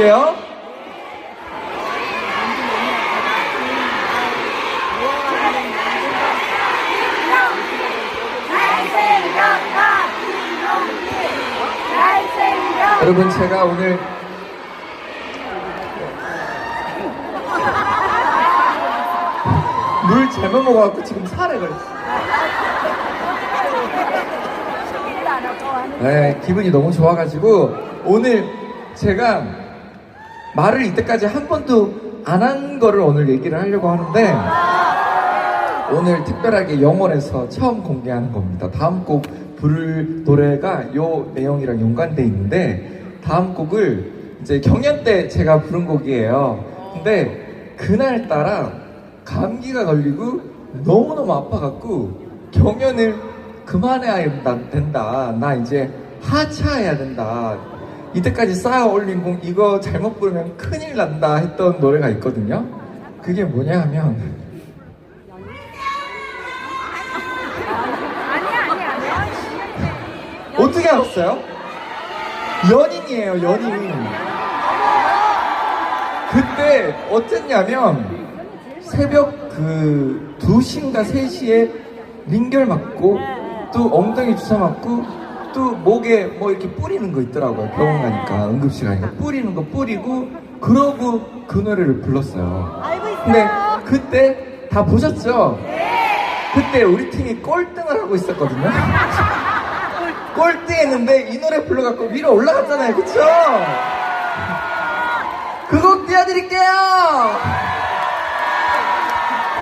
요 여러분 제가 오늘 물 잘못 먹어갖고 지금 살에 걸렸어요. 네, 기분이 너무 좋아가지고 오늘 제가 말을 이때까지 한 번도 안 한 거를 오늘 얘기를 하려고 하는데 오늘 특별하게 영원에서 처음 공개하는 겁니다. 다음 곡 부를 노래가 요 내용이랑 연관돼 있는데 다음 곡을 이제 경연 때 제가 부른 곡이에요. 근데 그날 따라 감기가 걸리고 너무너무 아파갖고 경연을 그만해야 된다, 된다. 나 이제 하차해야 된다. 이때까지 쌓아 올린 곡 이거 잘못 부르면 큰일 난다 했던 노래가 있거든요. 그게 뭐냐 하면 어떻게 알았어요? 연인이에요, 연인. 그때 어땠냐면 새벽 그 2시인가 3시에 링결 맞고 또 엉덩이 주사 맞고 또 목에 뭐 이렇게 뿌리는 거 있더라고요. 병원 가니까 응급실 가니까 뿌리는 거 뿌리고 그러고 그 노래를 불렀어요. 근데 그때 다 보셨죠? 그때 우리 팀이 꼴등을 하고 있었거든요. 꼴등했는데 이 노래 불러갖고 위로 올라갔잖아요. 그쵸? 그곡 띄워드릴게요!